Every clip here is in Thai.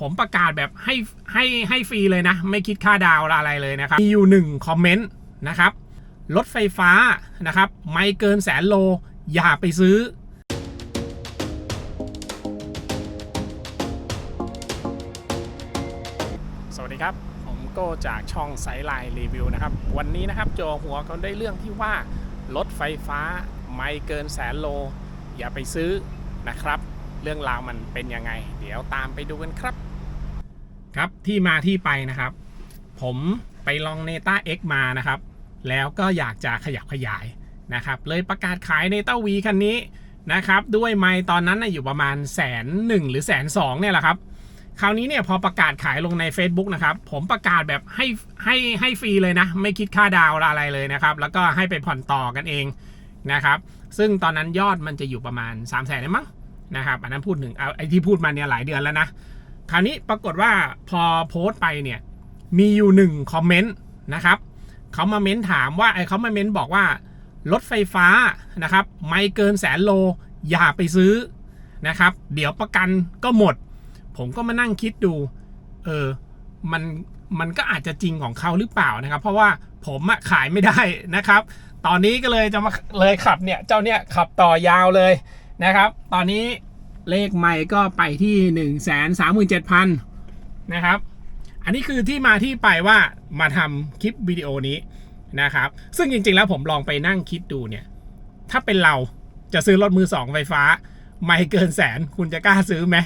ผมประกาศแบบให้ให้ให้ฟรีเลยนะ ไม่คิดค่าดาวอะไรเลยนะครับ มีอยู่หนึ่งคอมเมนต์นะครับรถไฟฟ้านะครับ ไม่เกินแสนโล อย่าไปซื้อ สวัสดีครับ ผมโก้จากช่องไซไลน์รีวิวนะครับ วันนี้นะครับโจหัวก็ได้เรื่องที่ว่ารถไฟฟ้าไม่เกินแสนโล อย่าไปซื้อนะครับ เรื่องราวมันเป็นยังไง เดี๋ยวตามไปดูกันครับ ครับที่มาที่ไปนะครับ ผมไปลองเนต้า X มานะครับ แล้วก็อยากจะขยับขยายนะครับ เลยประกาศขายเนต้าวีคันนี้นะครับ ด้วยไมล์ตอนนั้นนะอยู่ประมาณแสนหนึ่งหรือแสนสองเนี่ยแหละครับ คราวนี้เนี่ยพอประกาศขายลงใน Facebook นะครับ ผมประกาศแบบให้ให้ให้ฟรีเลยนะ ไม่คิดค่าดาวอะไรเลยนะครับ แล้วก็ให้ไปผ่อนต่อกันเองนะครับ ซึ่งตอนนั้นยอดมันจะอยู่ประมาณ3 0 0แสนได้มั้งนะครับ อันนั้นพูดถึงเอาไอ้ที่พูดมาเนี่ยหลายเดือนแล้วนะ คราวนี้ปรากฏว่าพอโพสต์ไปเนี่ย มีอยู่หนึ่งคอมเมนต์นะครับเขามาเม้นถามว่าไอ้เขามาเม้นบอกว่ารถไฟฟ้านะครับ ไม่เกินแสนโลอย่าไปซื้อนะครับ เดี๋ยวประกันก็หมด ผมก็มานั่งคิดดู เออมันมันก็อาจจะจริงของเขาหรือเปล่านะครับ เพราะว่าผมอะขายไม่ได้นะครับ ตอนนี้ก็เลยจะมาเลยขับเนี่ยเจ้าเนี่ยขับต่อยาวเลยนะครับ ตอนนี้ เลขไม่ก็ไปที่1นึ่งแสนสามหมื่นเจ็ดพันนะครับ อันนี้คือที่มาที่ไปว่ามาทำคลิปวิดีโอนี้นะครับ ซึ่งจริงๆแล้วผมลองไปนั่งคิดดูเนี่ย ถ้าเป็นเราจะซื้อรถมือสองไฟฟ้า ไม่เกินแสนคุณจะกล้าซื้อไหม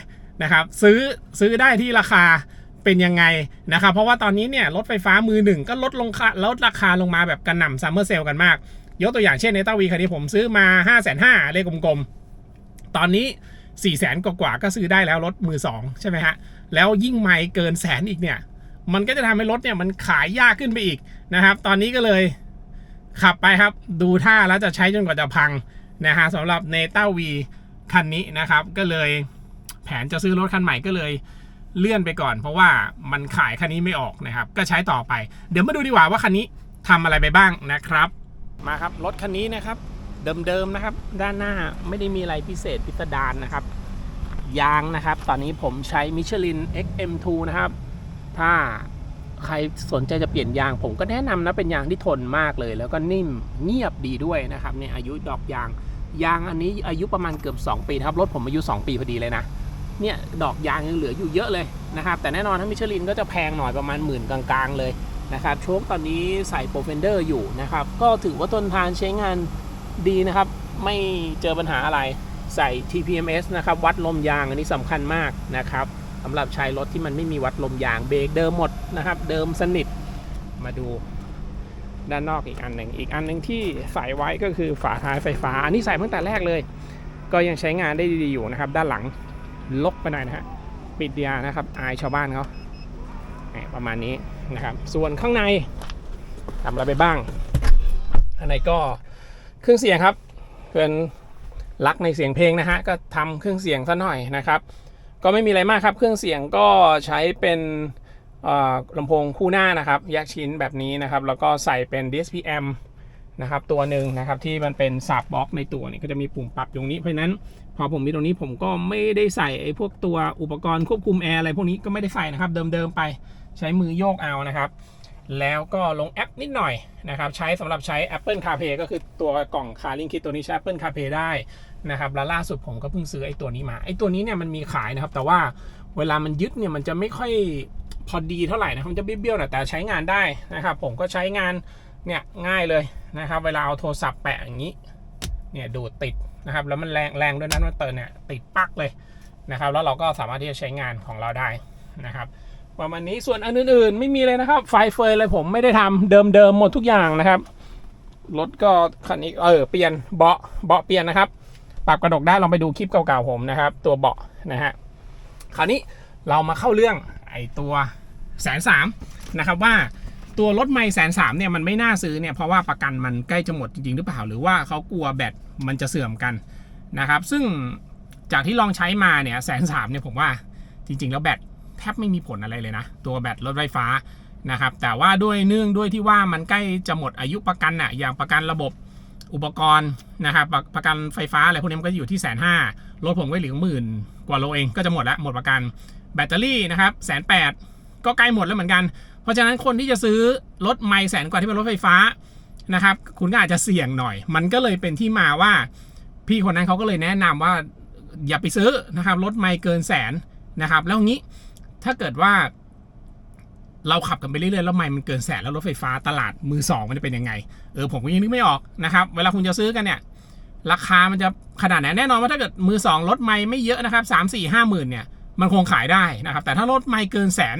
นะครับ ซื้อซื้อได้ที่ราคาเป็นยังไงนะครับ เพราะว่าตอนนี้เนี่ยรถไฟฟ้ามือหนึ่งก็ลดลงลดราคาลงมาแบบกระหน่ำซัมเมอร์เซลกันมาก ยกตัวอย่างเช่นในต้าวีคันนี้ผมซื้อมา 5 5 0 0 0เลขกลมๆ ตอนนี้ 4 0 0 0 0 0กว่าก็ซื้อได้แล้วรถมือสองใช่ไหมฮะ แล้วยิ่งไม่เกินแสนอีกเนี่ย มันก็จะทำให้รถเนี่ยมันขายยากขึ้นไปอีกนะครับ ตอนนี้ก็เลยขับไปครับ ดูท่าแล้วจะใช้จนกว่าจะพังนะฮะสำหรับเนต้าวีคันนี้นะครับ ก็เลยแผนจะซื้อรถคันใหม่ก็เลยเลื่อนไปก่อน เพราะว่ามันขายคันนี้ไม่ออกนะครับ ก็ใช้ต่อไป เดี๋ยวมาดูดีกว่าว่าคันนี้ทำอะไรไปบ้างนะครับ มาครับรถคันนี้นะครับ เดิมๆนะครับ ด้านหน้าไม่ได้มีอะไรพิเศษพิสดารนะครับ ยางนะครับ ตอนนี้ผมใช้มิชลิน XM2 นะครับ ถ้าใครสนใจจะเปลี่ยนยาง ผมก็แนะนำนะเป็นยางที่ทนมากเลย แล้วก็นิ่มเงียบดีด้วยนะครับเนี่ยอายุดอกยาง ยางอันนี้อายุประมาณเกือบ2 ปีครับรถผมอายุ 2 ปีพอดีเลยนะเนี่ยดอกยางยังเหลืออยู่เยอะเลยนะครับ แต่แน่นอนทั้งมิชลินก็จะแพงหน่อยประมาณหมื่นกลางๆเลยนะครับโชคตอนนี้ใส่โปรเฟนเดอร์อยู่นะครับ ก็ถือว่าทนทานใช้งาน ดีนะครับ ไม่เจอปัญหาอะไรใส่ TPMS นะครับ วัดลมยางอันนี้สำคัญมากนะครับสำหรับใช้รถที่มันไม่มีวัดลมยางเบรกเดิมหมดนะครับ เดิมสนิทมาดูด้านนอกอีกอันหนึ่งอีกอันหนึ่งที่ใส่ไว้ก็คือฝาท้ายไฟฟ้า อันนี้ใส่ตั้งแต่แรกเลย ก็ยังใช้งานได้ดีอยู่นะครับ ด้านหลังลกไปหน่อยนะฮะปิดเดียนะครับ อายชาวบ้านเขาประมาณนี้นะครับ ส่วนข้างในทำอะไรไปบ้างข้างในก็ เครื่องเสียงครับเพื่อนรักในเสียงเพลงนะฮะก็ทำเครื่องเสียงซะหน่อยนะครับ ก็ไม่มีอะไรมากครับเครื่องเสียงก็ใช้เป็นลำโพงคู่หน้านะครับ แยกชิ้นแบบนี้นะครับ แล้วก็ใส่เป็น DSPM นะครับตัวหนึ่งนะครับที่มันเป็นสับบล็อกในตัวนี่ก็จะมีปุ่มปรับตรงนี้เพราะฉะนั้น พอผมมีตรงนี้ผมก็ไม่ได้ใส่ไอ้พวกตัวอุปกรณ์ควบคุมแอร์อะไรพวกนี้ก็ไม่ได้ใส่นะครับ เดิมๆไปใช้มือโยกเอานะครับ แล้วก็ลงแอปนิดหน่อยนะครับ ใช้สำหรับใช้ Apple CarPlay ก็คือตัวกล่อง CarLink Kit ตัวนี้ใช้ Apple CarPlay ได้นะครับแล้วล่าสุดผมก็เพิ่งซื้อไอ้ตัวนี้มาไอ้ตัวนี้เนี่ยมันมีขายนะครับ แต่ว่าเวลามันยึดเนี่ยมันจะไม่ค่อยพอดีเท่าไหร่นะมันจะเบี้ยวๆหน่อยแต่ใช้งานได้นะครับ ผมก็ใช้งานเนี่ยง่ายเลยนะครับ เวลาเอาโทรศัพท์แปะอย่างนี้เนี่ยดูดติดนะครับ แล้วมันแรงแรงด้วยนั้นมันเติร์เนี่ยติดปักเลยนะครับ แล้วเราก็สามารถที่จะใช้งานของเราได้นะครับ ประมาณนี้ส่วนอันอื่นๆ ไม่มีเลยนะครับ ไฟเฟยอะไรผมไม่ได้ทำเดิมๆหมดทุกอย่างนะครับรถก็คันนี้เออเปลี่ยนเบาะเบาะเปลี่ยนนะครับ ปรับกระดกได้ลองไปดูคลิปเก่าๆผมนะครับ ตัวเบาะนะฮะคราวนี้เรามาเข้าเรื่องไอตัวแสนสามนะครับว่าตัวรถไม่แสนสามเนี่ยมันไม่น่าซื้อเนี่ยเพราะว่าประกันมันใกล้จะหมดจริงๆหรือเปล่า หรือว่าเขากลัวแบตมันจะเสื่อมกันนะครับ ซึ่งจากที่ลองใช้มาเนี่ยแสนสามเนี่ยผมว่าจริง ๆ แล้วแบต ทบไม่มีผลอะไรเลยนะ ตัวแบตรถไฟฟ้านะครับ แต่ว่าด้วยเนื่องด้วยที่ว่ามันใกล้จะหมดอายุประกันอะอย่างประกันระบบอุปกรณ์นะครับประประกันไฟฟ้าอะไรพวกนี้มันก็อยู่ที่แสนห้ารถผมก็เหลือหมื่นกว่าโลเองก็จะหมดแล้วหมดประกันแบตเตอรี่นะครับแสนแปดก็ใกล้หมดแล้วเหมือนกัน เพราะฉะนั้นคนที่จะซื้อรถไม่แสนกว่าที่เป็นรถไฟฟ้านะครับคุณก็อาจจะเสี่ยงหน่อย มันก็เลยเป็นที่มาว่า พี่คนนั้นเขาก็เลยแนะนำว่าอย่าไปซื้อนะครับรถไม่เกินแสนนะครับ แล้วงี้ ถ้าเกิดว่า เราขับกันไปเรื่อยๆแล้วไม่มันเกินแสนแล้วรถไฟฟ้าตลาดมือสองมันจะเป็นยังไงเออผมก็ยังนึกไม่ออกนะครับ เวลาคุณจะซื้อกันเนี่ย ราคามันจะขนาดไหนแน่นอนว่าถ้าเกิดมือสองรถไม่ไม่เยอะนะครับสามสี่ห้าหมื่นเนี่ยมันคงขายได้นะครับ แต่ถ้ารถไม่เกินแสน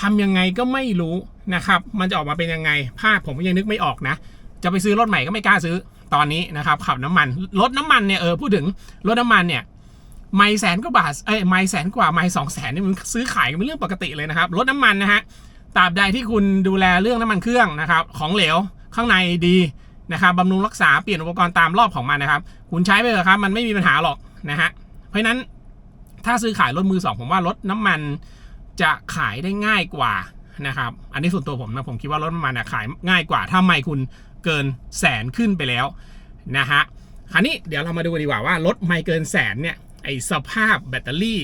ทำยังไงก็ไม่รู้นะครับ มันจะออกมาเป็นยังไง ภาพผมก็ยังนึกไม่ออกนะ จะไปซื้อรถใหม่ก็ไม่กล้าซื้อตอนนี้นะครับ ขับน้ำมัน รถน้ำมันเนี่ยเออพูดถึงรถน้ำมันเนี่ย ไม่แสนกว่าบาทเอ้ยไม่แสนกว่าไม่สองแสนนี่มันซื้อขายกันเป็นเรื่องปกติเลยนะครับรถน้ำมันนะฮะตราบใดที่คุณดูแลเรื่องน้ำมันเครื่องนะครับ ของเหลวข้างในดีนะครับบำรุงรักษาเปลี่ยนอุปกรณ์ตามรอบของมันนะครับ คุณใช้ไปเถอะครับ มันไม่มีปัญหาหรอกนะฮะเพราะนั้นถ้าซื้อขายรถมือสองผมว่ารถน้ำมันจะขายได้ง่ายกว่านะครับ อันนี้ส่วนตัวผมนะผมคิดว่ารถน้ำมันอะขายง่ายกว่า ถ้าไม่คุณเกินแสนขึ้นไปแล้วนะฮะคราวนี้เดี๋ยวเรามาดูกันดีกว่าว่ารถไม่เกินแสนเนี่ย ไอสภาพแบตเตอรี่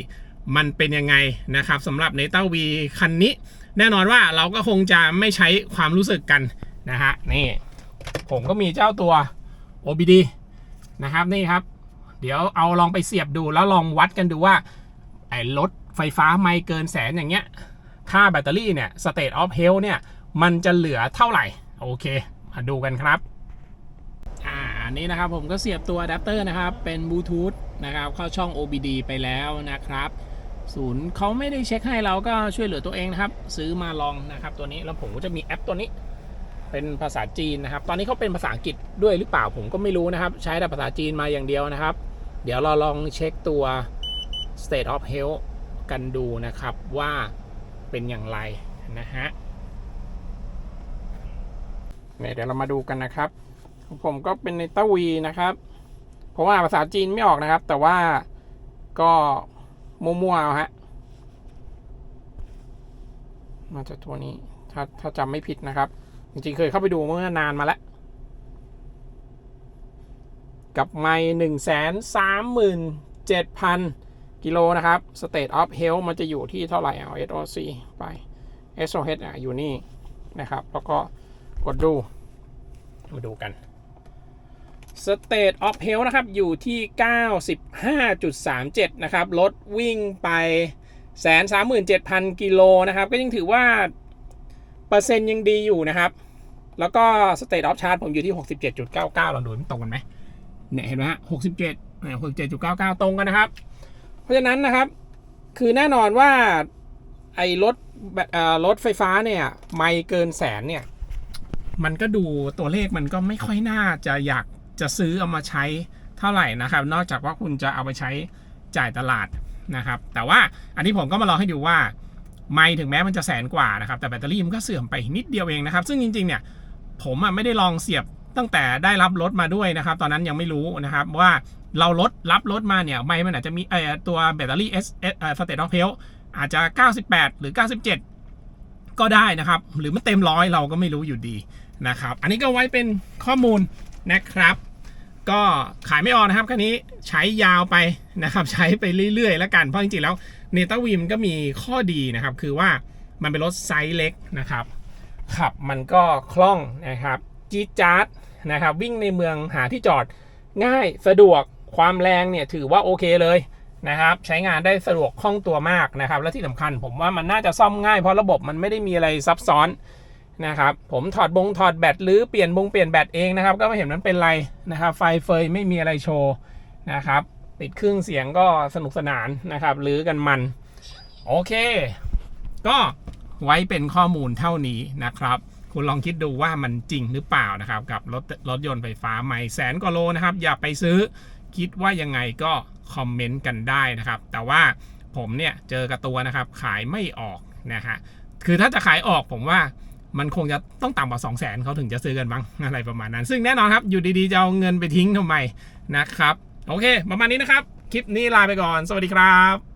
มันเป็นยังไงนะครับสำหรับในเต้าวีคันนี้ แน่นอนว่าเราก็คงจะไม่ใช้ความรู้สึกกันนะฮะนี่ผมก็มีเจ้าตัว OBD นะครับนี่ครับ เดี๋ยวเอาลองไปเสียบดูแล้วลองวัดกันดูว่าไอ้รถไฟฟ้าไม่เกินแสนอย่างเงี้ยค่าแบตเตอรี่เนี่ย state of health เนี่ย มันจะเหลือเท่าไหร่ โอเค มาดูกันครับ อ่าอันนี้นะครับผมก็เสียบตัวอะแดปเตอร์นะครับ เป็นบลูทูธ นะครับ เข้าช่อง OBD ไปแล้วนะครับ ศูนย์เขาไม่ได้เช็คให้เราก็ช่วยเหลือตัวเองนะครับ ซื้อมาลองนะครับตัวนี้แล้วผมก็จะมีแอปตัวนี้ เป็นภาษาจีนนะครับ ตอนนี้เขาเป็นภาษาอังกฤษด้วยหรือเปล่าผมก็ไม่รู้นะครับ ใช้แต่ภาษาจีนมาอย่างเดียวนะครับ เดี๋ยวเราลองเช็คตัว state of health กันดูนะครับว่าเป็นอย่างไรนะฮะเนี่ยเดี๋ยวเรามาดูกันนะครับ ผมก็เป็นในเต้าวีนะครับ เพราะว่าภาษาจีนไม่ออกนะครับ แต่ว่าก็มั่วๆเอาฮะมาจากตัวนี้ถ้าถ้าจำไม่ผิดนะครับ จริงๆ เคยเข้าไปดูเมื่อนานมาแล้ว กับไม้หนึ่งแสนสามหมื่นเจ็ดพันกิโลนะครับ state of health มันจะอยู่ที่เท่าไหร่เอา SOC ไป SOH อะอยู่นี่นะครับ แล้วก็กดดู มาดูกัน state of health นะครับ อยู่ที่ 95.37 นะครับ รถวิ่งไป137,000กิโลนะครับ ก็ยังถือว่า เปอร์เซ็นต์ยังดีอยู่นะครับ แล้วก็ state of charge ผมอยู่ที่ 67.99ลองดูมันตรงกันไหมเนี่ยเห็นไหมฮะ67เนี่ย67.99ตรงกันนะครับ เพราะฉะนั้นนะครับ คือแน่นอนว่าไอ้รถแบบเอ่อรถไฟฟ้าเนี่ยไม่เกินแสนเนี่ย มันก็ดูตัวเลขมันก็ไม่ค่อยน่าจะอยาก จะซื้อเอามาใช้เท่าไหร่นะครับ นอกจากว่าคุณจะเอาไปใช้จ่ายตลาดนะครับ แต่ว่าอันนี้ผมก็มาลองให้ดูว่า ไม่ถึงแม้มันจะแสนกว่านะครับ แต่แบตเตอรี่มันก็เสื่อมไปนิดเดียวเองนะครับ ซึ่งจริงๆเนี่ยผมอะไม่ได้ลองเสียบตั้งแต่ได้รับรถมาด้วยนะครับ ตอนนั้นยังไม่รู้นะครับว่าเรารถรับรถมาเนี่ยไม่มันอาจจะมีเอ่อตัวแบตเตอรี่ S S เอ่อ state of health อาจจะ 98 หรือ 97 ก็ได้นะครับ หรือมันเต็มร้อยเราก็ไม่รู้อยู่ดีนะครับ อันนี้ก็ไว้เป็นข้อมูล นะครับ ก็ขายไม่ออกนะครับคันนี้ใช้ยาวไปนะครับ ใช้ไปเรื่อยๆ แล้วกันเพราะจริงๆแล้วเนต้าวีมก็มีข้อดีนะครับ คือว่ามันเป็นรถไซส์เล็กนะครับขับมันก็คล่องนะครับจี๊ดจ๊าดนะครับวิ่งในเมืองหาที่จอดง่ายสะดวกความแรงเนี่ยถือว่าโอเคเลยนะครับใช้งานได้สะดวกคล่องตัวมากนะครับ และที่สำคัญผมว่ามันน่าจะซ่อมง่ายเพราะระบบมันไม่ได้มีอะไรซับซ้อน นะครับผมถอดบงถอดแบตหรือเปลี่ยนบงเปลี่ยนแบตเองนะครับ ก็ไม่เห็นมันเป็นไรนะครับ ไฟเฟยไม่มีอะไรโชว์นะครับติดเครื่องเสียงก็สนุกสนานนะครับหรือกันมัน โอเค ก็ไว้เป็นข้อมูลเท่านี้นะครับ คุณลองคิดดูว่ามันจริงหรือเปล่านะครับ กับรถรถยนต์ไฟฟ้าไม่แสนกว่าโลนะครับ อย่าไปซื้อคิดว่ายังไงก็คอมเมนต์กันได้นะครับ แต่ว่าผมเนี่ยเจอกับตัวนะครับขายไม่ออกนะฮะคือถ้าจะขายออกผมว่า มันคงจะต้องต่ำกว่า 2 0 0แสนเขาถึงจะซื้อกันบ้างอะไรประมาณนั้น ซึ่งแน่นอนครับอยู่ดีๆจะเอาเงินไปทิ้งทำไมนะครับ โอเค ประมาณนี้นะครับ คลิปนี้ลาไปก่อน สวัสดีครับ